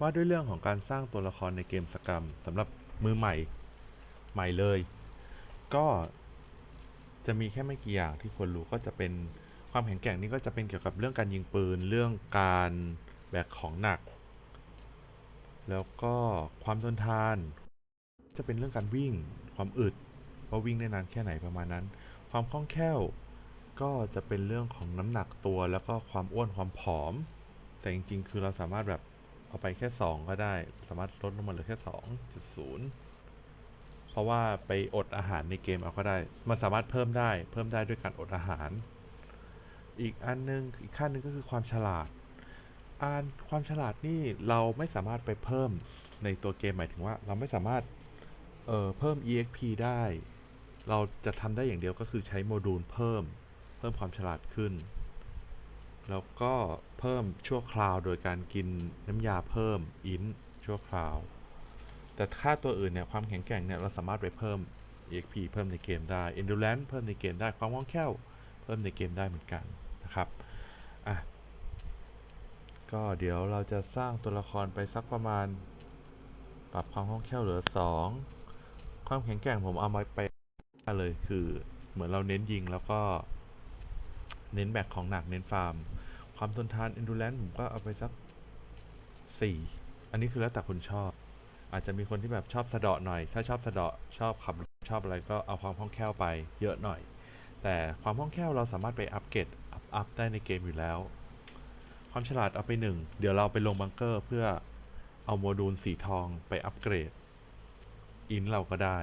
ว่าด้วยเรื่องของการสร้างตัวละครในเกมสกรรมสำหรับมือใหม่ใหม่เลย ก็จะมีแค่ไม่กี่อย่างที่ควรรู้ก็จะเป็นความแข็งแกร่งนี่ก็จะเป็นเกี่ยวกับเรื่องการยิงปืน เรื่องการแบกของหนัก แล้วก็ความทนทาน จะเป็นเรื่องการวิ่ง ความอึดว่าวิ่งได้นานแค่ไหนประมาณนั้น ความคล่องแคล่วก็จะเป็นเรื่องของน้ำหนักตัวแล้วก็ความอ้วนความผอม แต่จริงๆ คือเราสามารถแบบ เอาไปแค่ 2 ก็ได้ สามารถลดลงมาเหลือแค่ 2.0 เพราะว่าไปอดอาหารในเกมเอาก็ได้ มันสามารถเพิ่มได้ เพิ่มได้ด้วยการอดอาหาร อีกอันนึง อีกขั้นหนึงก็คือความฉลาดอันความฉลาดนี่เราไม่สามารถไปเพิ่มในตัวเกมหมายถึงว่า เราไม่สามารถเอ่อเพิ่ม exp ได้ เราจะทำได้อย่างเดียวก็คือใช้โมดูลเพิ่ม เพิ่มความฉลาดขึ้น แล้วก็ เพิ่มชั่วคราวโดยการกินน้ำยาเพิ่มอินชั่วคราว แต่ค่าตัวอื่นเนี่ยความแข็งแกร่งเนี่ยเราสามารถไปเพิ่ม exp เพิ่มในเกมได้ endurance เพิ่มในเกมได้ความคล่องแคล่วเพิ่มในเกมได้เหมือนกันนะครับอะก็เดี๋ยวเราจะสร้างตัวละครไปสักประมาณ ปรับความคล่องแคล่วเหลือ 2 ความแข็งแกร่งผมเอามาไปเลยคือเหมือนเราเน้นยิงแล้วก็ เน้นแบกของหนักเน้นฟาร์ม ความทนทาน endurance ผมก็เอาไปสัก4อันนี้คือแล้วแต่คนชอบ อาจจะมีคนที่แบบชอบสะเดาะหน่อย ถ้าชอบสะเดาะชอบขับรถชอบอะไรก็เอาความคล่องแคล่วไปเยอะหน่อย แต่ความคล่องแคล่วเราสามารถไปอัปเกรดอัพอัพได้ในเกมอยู่แล้ว ความฉลาดเอาไปหนึ่งเดี๋ยวเราไปลงบังเกอร์เพื่อเอาโมดูลสีทองไปอัปเกรดอินเราก็ได้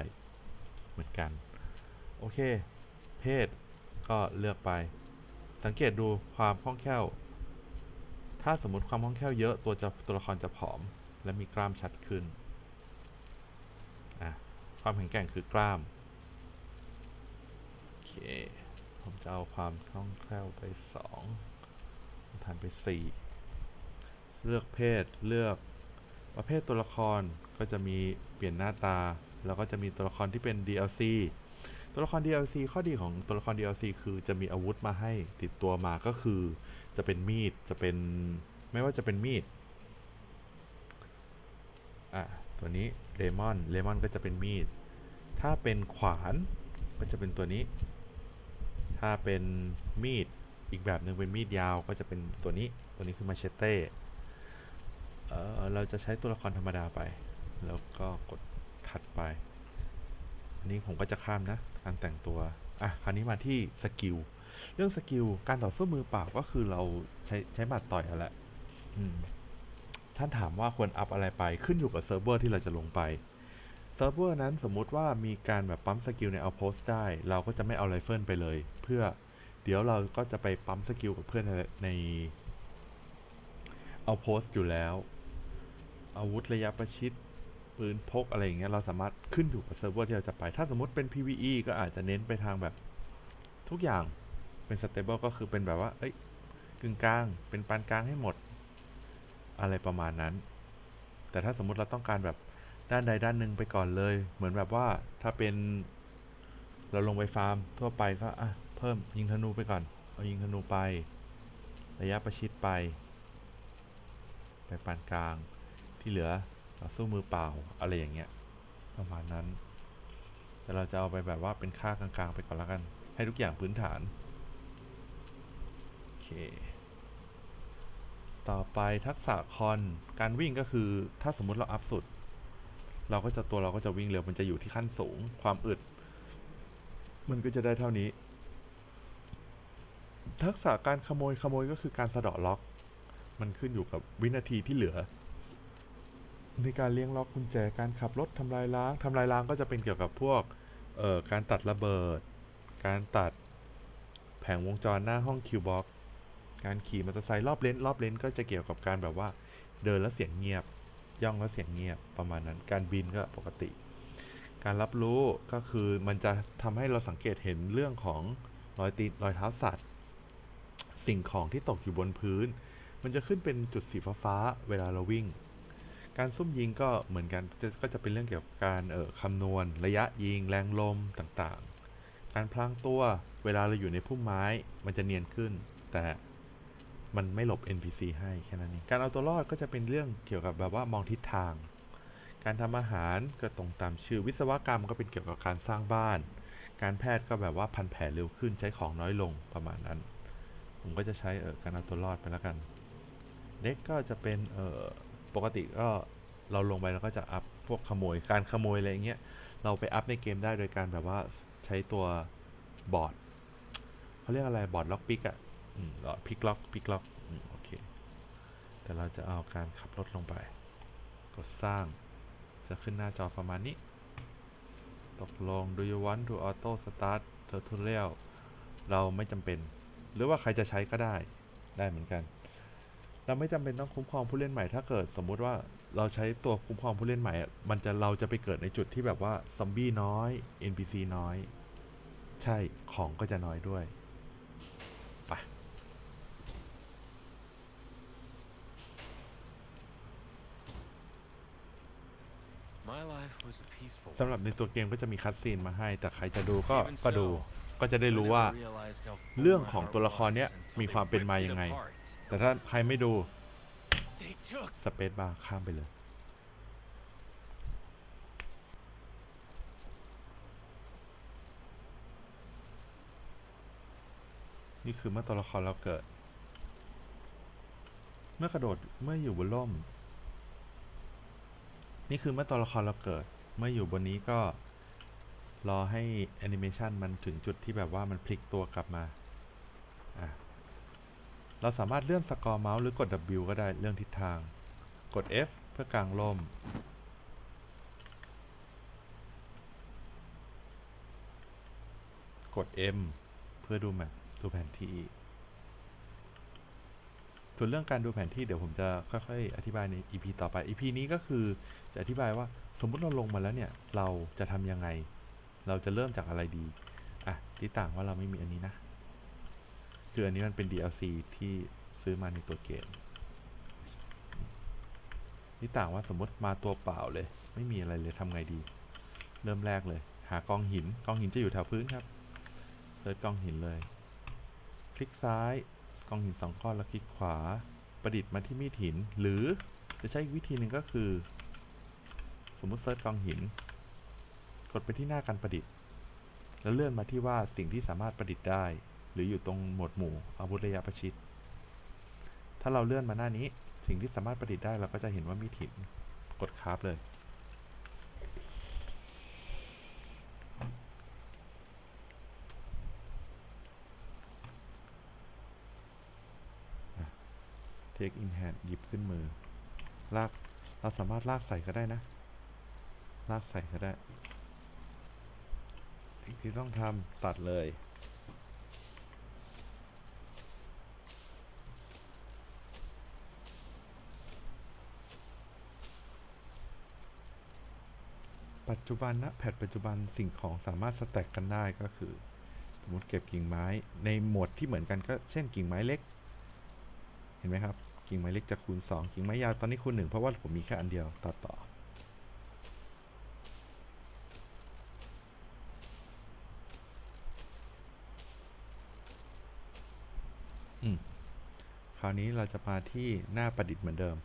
เหมือนกัน โอเค เพศก็เลือกไป สังเกตดูความคล่องแคล่ว ถ้าสมมติความคล่องแคล่วเยอะตัวจะตัวละครจะผอม และมีกล้ามชัดขึ้น อะ ความแข็งแกร่งคือกล้าม โอเค ผมจะเอาความคล่องแคล่วไปสองทานไปสี่เลือกเพศเลือกประเภทตัวละครก็จะมีเปลี่ยนหน้าตา แล้วก็จะมีตัวละครที่เป็น DLC ตัวละคร DLC ข้อดีของตัวละคร DLC คือจะมีอาวุธมาให้ติดตัวมาก็คือ จะเป็นมีดจะเป็นไม่ว่าจะเป็นมีดอะตัวนี้เลมอนเลมอนก็จะเป็นมีด ถ้าเป็นขวานก็จะเป็นตัวนี้ ถ้าเป็นมีดอีกแบบหนึ่งเป็นมีดยาวก็จะเป็นตัวนี้ ตัวนี้คือมาเชเต้เออเราจะใช้ตัวละครธรรมดาไป แล้วก็กดถัดไป อันนี้ผมก็จะข้ามนะการแต่งตัว อะ คราวนี้มาที่สกิล เรื่องสกิลการต่อสู้มือเปล่าก็คือเราใช้ใช้หมัดต่อยนั่นแหละอืมท่านถามว่าควรอัพอะไรไปขึ้นอยู่กับเซิร์ฟเวอร์ที่เราจะลงไปเซิร์ฟเวอร์นั้นสมมุติว่ามีการแบบปั๊มสกิลในเอาโพสได้ เราก็จะไม่เอาไรเฟิลไปเลย เพื่อเดี๋ยวเราก็จะไปปั๊มสกิลกับเพื่อนในในเอาโพสอยู่แล้ว อาวุธระยะประชิดปืนพกอะไรอย่างเงี้ยเราสามารถขึ้นอยู่กับเซิร์ฟเวอร์ที่เราจะไป ถ้าสมมติเป็น PVE ก็อาจจะเน้นไปทางแบบทุกอย่าง เป็นสเตเบิลก็คือเป็นแบบว่า เอ้ยกึ่งกลาง เป็นปานกลางให้หมด อะไรประมาณนั้น แต่ถ้าสมมุติเราต้องการแบบด้านใดด้านหนึ่งไปก่อนเลย เหมือนแบบว่าถ้าเป็น เราลงไปฟาร์มทั่วไปก็อะเพิ่มยิงธนูไปก่อน เอายิงธนูไป ระยะประชิดไป ไปปานกลาง ที่เหลือต่อสู้มือเปล่าอะไรอย่างเงี้ยประมาณนั้น แต่เราจะเอาไปแบบว่าเป็นค่ากลางๆไปก่อนแล้วกัน ให้ทุกอย่างพื้นฐาน เค ต่อไปทักษะคอน การวิ่งก็คือถ้าสมมุติเราอัพสุด เราก็จะตัวเราก็จะวิ่งเร็ว มันจะอยู่ที่ขั้นสูง ความอึด มันก็จะได้เท่านี้ ทักษะการขโมยขโมยก็คือการสะเดาะล็อก มันขึ้นอยู่กับวินาทีที่เหลือ ในการเลี้ยงล็อกกุญแจ การขับรถทำลายล้างทำลายล้างก็จะเป็นเกี่ยวกับพวกการตัดระเบิด การตัดแผงวงจรหน้าห้องคิวบ็อก การขี่มอเตอร์ไซค์รอบเลนรอบเลนก็จะเกี่ยวกับการแบบว่าเดินแล้วเสียงเงียบ ย่องแล้วเสียงเงียบประมาณนั้น การบินก็ปกติ การรับรู้ก็คือมันจะทำให้เราสังเกตเห็นเรื่องของรอยตีนรอยเท้าสัตว์ สิ่งของที่ตกอยู่บนพื้น มันจะขึ้นเป็นจุดสีฟ้าเวลาเราวิ่ง การซุ่มยิงก็เหมือนกันก็จะเป็นเรื่องเกี่ยวกับการเอ่อคำนวณ ระยะยิง แรงลมต่างๆ การพลางตัวเวลาเราอยู่ในพุ่มไม้มันจะเนียนขึ้น แต่ มันไม่หลบ NPC ให้แค่นั้นเองการเอาตัวรอดก็จะเป็นเรื่องเกี่ยวกับแบบว่ามองทิศทาง การทำอาหารก็ตรงตามชื่อวิศวกรรมก็เป็นเกี่ยวกับการสร้างบ้าน การแพทย์ก็แบบว่าพันแผลเร็วขึ้นใช้ของน้อยลงประมาณนั้น ผมก็จะใช้เออการเอาตัวรอดไปแล้วกันเด็กก็จะเป็นเออปกติก็เราลงไปแล้วก็จะอัพพวกขโมยการขโมยอะไรเงี้ยเราไปอัพในเกมได้โดยการแบบว่าใช้ตัวบอร์ดเขาเรียกอะไรบอร์ดล็อกปิกอะ อืมพิกล็อกพิกล็อกอโอเค แต่เราจะเอาการขับรถลงไป กดสร้าง จะขึ้นหน้าจอประมาณนี้ ตกลง do you want to auto start tutorial เราไม่จำเป็น หรือว่าใครจะใช้ก็ได้ ได้เหมือนกัน เราไม่จำเป็นต้องคุ้มครองผู้เล่นใหม่ ถ้าเกิดสมมุติว่าเราใช้ตัวคุ้มครองผู้เล่นใหม่ มันจะเราจะไปเกิดในจุดที่แบบว่าซอมบี้น้อย NPC น้อย ใช่ ของก็จะน้อยด้วย สำหรับในตัวเกมก็จะมีคัดซีนมาให้ แต่ใครจะดูก็ Even ก็ดู so, ก็จะได้ I รู้ never ว่า realized how full เรื่อง my ของ heart ตัวละครเนี้ย was until มี they ความเป็น ripped มา it ยังไง apart. แต่ถ้าใครไม่ดู They took สเปซบาร์ข้ามไปเลยนี่คือเมื่อตัวละครเราเกิด เมื่อกระโดด เมื่ออยู่บนร่ม นี่คือเมื่อตัวละครเราเกิด เมื่ออยู่บนนี้ก็รอให้แอนิเมชันมันถึงจุดที่แบบว่ามันพลิกตัวกลับมา อะ เราสามารถเลื่อนสกอร์เมาส์หรือกด W ก็ได้เรื่องทิศทาง กด F เพื่อกางร่ม กด M เพื่อดูแมปดูแผนที่ ส่วนเรื่องการดูแผนที่เดี๋ยวผมจะค่อยๆ อธิบายใน EP ต่อไป EP นี้ก็คือจะอธิบายว่า สมมุติเราลงมาแล้วเนี่ย เราจะทำยังไง เราจะเริ่มจากอะไรดี อะที่ต่างว่าเราไม่มีอันนี้นะ คืออันนี้มันเป็น DLC ที่ซื้อมาในตัวเกมนี่ต่างว่าสมมติมาตัวเปล่าเลย ไม่มีอะไรเลยทำไงดี เริ่มแรกเลย หากองหิน กองหินจะอยู่แถวพื้นครับเซิร์ชกองหินเลย คลิกซ้ายกองหินสองก้อนแล้วคลิกขวา ประดิษฐ์มาที่มีดหิน หรือจะใช้วิธีหนึ่งก็คือ มมติเซิร์ชกองหิน กดไปที่หน้าการประดิษฐ์ แล้วเลื่อนมาที่ว่าสิ่งที่สามารถประดิษฐ์ได้ หรืออยู่ตรงหมวดหมู่อาวุธระยะประชิด ถ้าเราเลื่อนมาหน้านี้ สิ่งที่สามารถประดิษฐ์ได้เราก็จะเห็นว่ามีดหินกดคราฟเลยเทคอินแฮนหยิบขึ้นมือ ลาก เราสามารถลากใส่ก็ได้นะ ลากใส่ก็ได้สิ่งที่ต้องทำตัดเลย ปัจจุบันนะแพทปัจจุบันสิ่งของสามารถสแต็กกันได้ก็คือ สมมติเก็บกิ่งไม้ในหมวดที่เหมือนกันก็เช่นกิ่งไม้เล็ก เห็นไหมครับ กิ่งไม้เล็กจะคูณ 2 กิ่งไม้ยาวตอนนี้คูณ 1 เพราะว่าผมมีแค่อันเดียวต่อต่อม ค ราวนี้เราจะมาที่หน้าประดิษฐ์เหมือนเดิม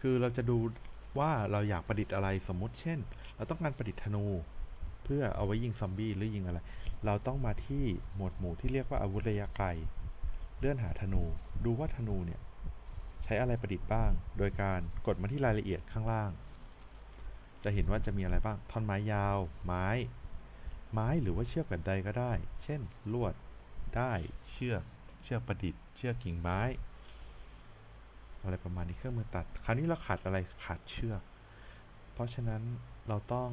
คือเราจะดูว่าเราอยากประดิษฐ์อะไรสมมุติเช่น เราต้องการประดิษฐ์ธนู เพื่อเอาไว้ยิงซอมบี้หรือยิงอะไร เราต้องมาที่หมวดหมู่ที่เรียกว่าอาวุธระยะไกล เลื่อนหาธนู ดูว่าธนูเนี่ยใช้อะไรประดิษฐ์บ้าง โดยการกดมาที่รายละเอียดข้างล่าง จะเห็นว่าจะมีอะไรบ้าง ท่อนไม้ยาว ไม้ ไม้หรือว่าเชือกแบบใดก็ได้ เช่น ลวด ได้ เชือก เชือกประดิษฐ์ เชือกกิ่งไม้ อะไรประมาณนี้เครื่องมือตัด คราวนี้เราขาดอะไรขาดเชือก เพราะฉะนั้นเราต้อง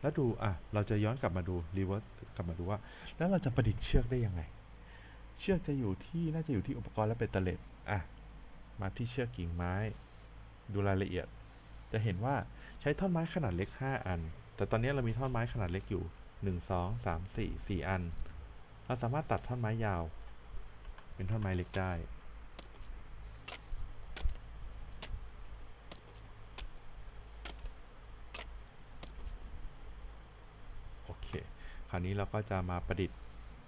แล้วดูอะเราจะย้อนกลับมาดูรีเวิร์สกลับมาดูว่า แล้วเราจะประดิษฐ์เชือกได้ยังไง เชือกจะอยู่ที่น่าจะอยู่ที่อุปกรณ์และเบ็ดเตล็ดอะมาที่เชือกกิ่งไม้ ดูรายละเอียด จะเห็นว่าใช้ท่อนไม้ขนาดเล็ก 5 อัน แต่ตอนนี้เรามีท่อนไม้ขนาดเล็กอยู่ 1 2 3 4 4 อัน เราสามารถตัดท่อนไม้ยาว เป็นท่อนไม้เล็กได้ โอเค คราวนี้เราก็จะมาประดิษฐ์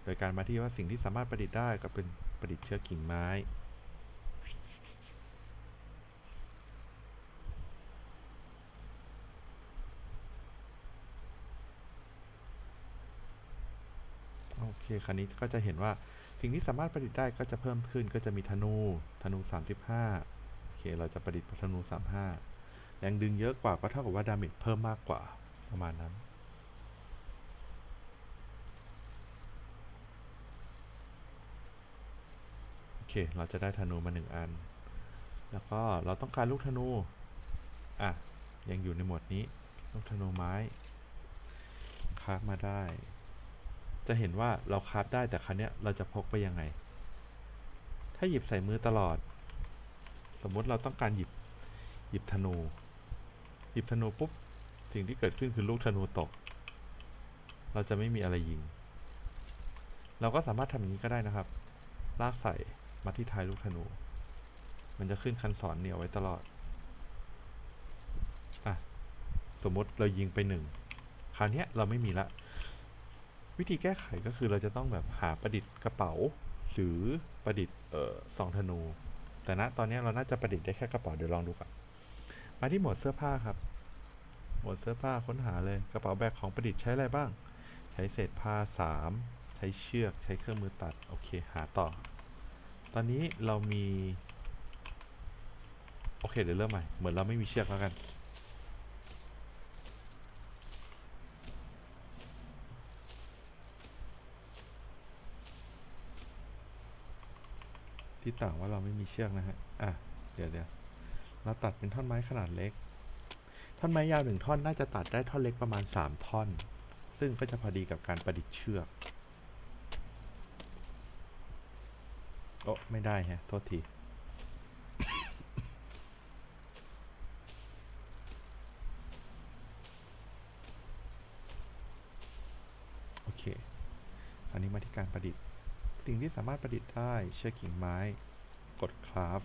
โดยการมาที่ว่าสิ่งที่สามารถประดิษฐ์ได้ก็เป็นประดิษฐ์เชือกกิ่งไม้ คคราวนี้ก็จะเห็นว่าสิ่งที่สามารถประดิษฐ์ได้ก็จะเพิ่มขึ้นก็จะมีธนู ธนู 35โอเค เราจะประดิษฐ์ธนู 35 แรงดึงเยอะกว่าก็เท่ากับว่าดาเมจเพิ่มมากกว่าประมาณนั้น โอเค เราจะได้ธนูมาหนึ่งอัน แล้วก็เราต้องการลูกธนู อะ ยังอยู่ในหมวดนี้ ลูกธนูไม้คราฟมาได้ จะเห็นว่าเราคาฟได้แต่ครั้เนี้เราจะพกไปยังไง ถ้าหยิบใส่มือตลอด สมมติเราต้องการหยิบหยิบธนู หยิบธนูปุ๊บ สิ่งที่เกิดขึ้นคือลูกธนูตก เราจะไม่มีอะไรยิง เราก็สามารถทำอย่างนี้ก็ได้นะครับ ลากใส่มาที่ท้ายลูกธนู มันจะขึ้นคันสอนเหนี่ยวไว้ตลอดอะสมมติเรายิงไปหนึ่งคราวนี้เราไม่มีละ วิธีแก้ไขก็คือเราจะต้องแบบหาประดิษฐ์กระเป๋า หรือประดิษฐ์เอ่อซองธนู แต่ณตอนนี้เราน่าจะประดิษฐ์ได้แค่กระเป๋าเดี๋ยวลองดูก่อนมาที่หมวดเสื้อผ้าครับ หมวดเสื้อผ้าค้นหาเลยกระเป๋าแบกของประดิษฐ์ใช้อะไรบ้าง ใช้เศษผ้าสามใช้เชือกใช้เครื่องมือตัดโอเคหาต่อ ตอนนี้เรามี โอเคเดี๋ยวเริ่มใหม่เหมือนเราไม่มีเชือกแล้วกัน ที่ต่างว่าเราไม่มีเชือกนะฮะ อะ เดี๋ยวเดี๋ยวเราตัดเป็นท่อนไม้ขนาดเล็ก ท่อนไม้ยาวหนึ่งท่อนน่าจะตัดได้ท่อนเล็กประมาณสามท่อน ซึ่งก็จะพอดีกับการประดิษฐ์เชือก โอ้ไม่ได้ฮะ โทษที โอเค อันนี้มาที่การประดิษฐ์ สิ่ งที่สามารถประดิษฐ์ได้เชือกกิ่งไม้ กดคราฟ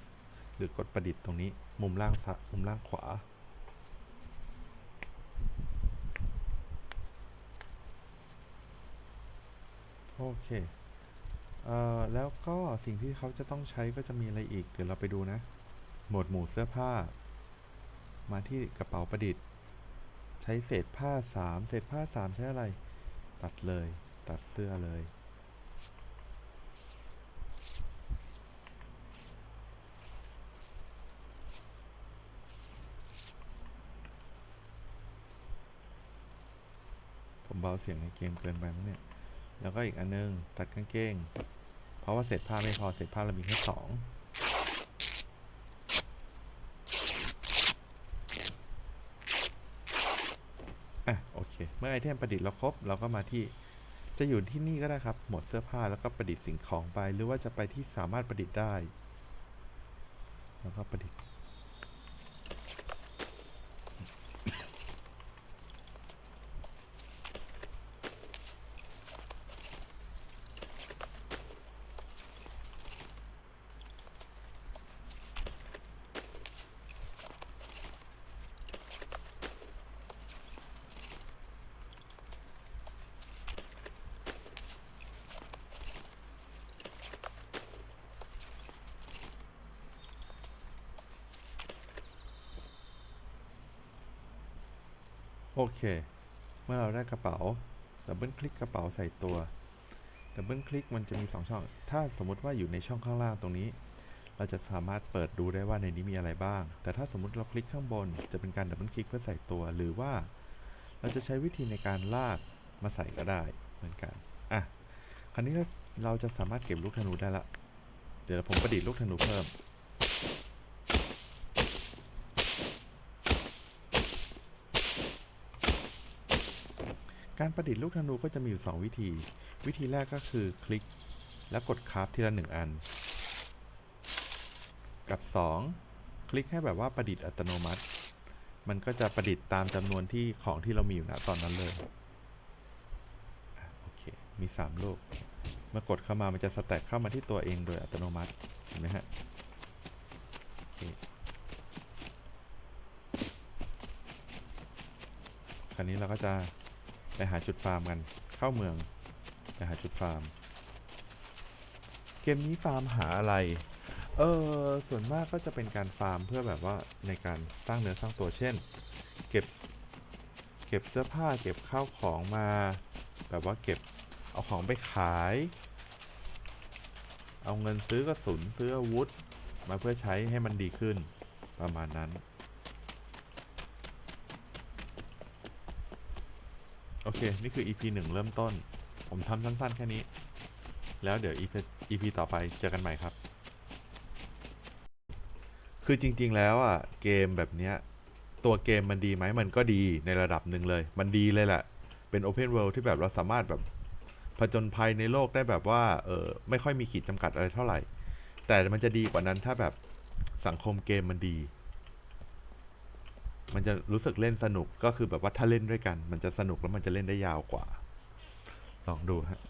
หรือกดประดิษฐ์ตรงนี้ มุมล่างซ้ายมุมล่างขวา โอเคเอ่อแล้วก็สิ่งที่เขาจะต้องใช้ก็จะมีอะไรอีก เดี๋ยวเราไปดูนะ หมวดหมู่เสื้อผ้า มาที่กระเป๋าประดิษฐ์ ใช้เศษผ้าสามเศษผ้าสามใช้อะไร ตัดเลย ตัดเสื้อเลย ผมเบาเสียงในเกมเกินไปมั้งเนี่ย แล้วก็อีกอันนึงตัดกางเกง เพราะว่าเศษผ้าไม่พอเศษผ้าเรามีแค่สองอะโอเค เมื่อไอเทมประดิษฐ์เราครบ เราก็มาที่จะอยู่ที่นี่ก็ได้ครับ หมดเสื้อผ้าแล้วก็ประดิษฐ์สิ่งของไป หรือว่าจะไปที่สามารถประดิษฐ์ได้ แล้วก็ประดิษฐ์ โอเค เมื่อเราได้กระเป๋าดับเบิลคลิกกระเป๋าใส่ตัวดับเบิลคลิกมันจะมีสองช่อง ถ้าสมมุติว่าอยู่ในช่องข้างล่างตรงนี้ เราจะสามารถเปิดดูได้ว่าในนี้มีอะไรบ้าง แต่ถ้าสมมุติเราคลิกข้างบน จะเป็นการดับเบิลคลิกเพื่อใส่ตัว หรือว่า เราจะใช้วิธีในการลากมาใส่ก็ได้เหมือนกัน อะ คราวนี้เราจะสามารถเก็บลูกธนูได้ละ เดี๋ยวผมประดิษฐ์ลูกธนูเพิ่ม การประดิษฐ์ลูกธนูก็จะมีอยู่ 2 วิธี วิธีแรกก็คือคลิก แล้วกดคราฟทีละหนึ่งอัน กับ 2 คลิกให้แบบว่าประดิษฐ์อัตโนมัติ มันก็จะประดิษฐ์ตามจำนวนที่ของที่เรามีอยู่ณตอนนั้นเลยโอเค มี 3 ลูก เมื่อกดเข้ามามันจะสแต็กเข้ามาที่ตัวเองโดยอัตโนมัติ เห็นไหมฮะโอเคคราวนี้เราก็จะ ไปหาจุดฟาร์มกัน เข้าเมือง ไปหาจุดฟาร์ม เกมนี้ฟาร์มหาอะไร เออส่วนมากก็จะเป็นการฟาร์มเพื่อแบบว่าในการสร้างเนื้อสร้างตัวเช่น เก็บ เก็บเสื้อผ้าเก็บข้าวของมา แบบว่าเก็บเอาของไปขาย เอาเงินซื้อกระสุนซื้ออาวุธ มาเพื่อใช้ให้มันดีขึ้นประมาณนั้น โอ เค นี่คือ EP หนึ่งเริ่มต้น ผมทำสั้นๆ แค่นี้ แล้วเดี๋ยว EP EP ต่อไปเจอกันใหม่ครับ คือจริงๆแล้วอะ เกมแบบเนี้ย ตัวเกมมันดีไหมมันก็ดีในระดับหนึ่งเลย มันดีเลยแหละ เป็น Open World ที่แบบเราสามารถแบบผจญภัยในโลกได้แบบว่า เออไม่ค่อยมีขีดจำกัดอะไรเท่าไหร่ แต่มันจะดีกว่านั้นถ้าแบบสังคมเกมมันดี มันจะรู้สึกเล่นสนุกก็คือแบบว่าถ้าเล่นด้วยกัน มันจะสนุกแล้วมันจะเล่นได้ยาวกว่า ลองดูฮะ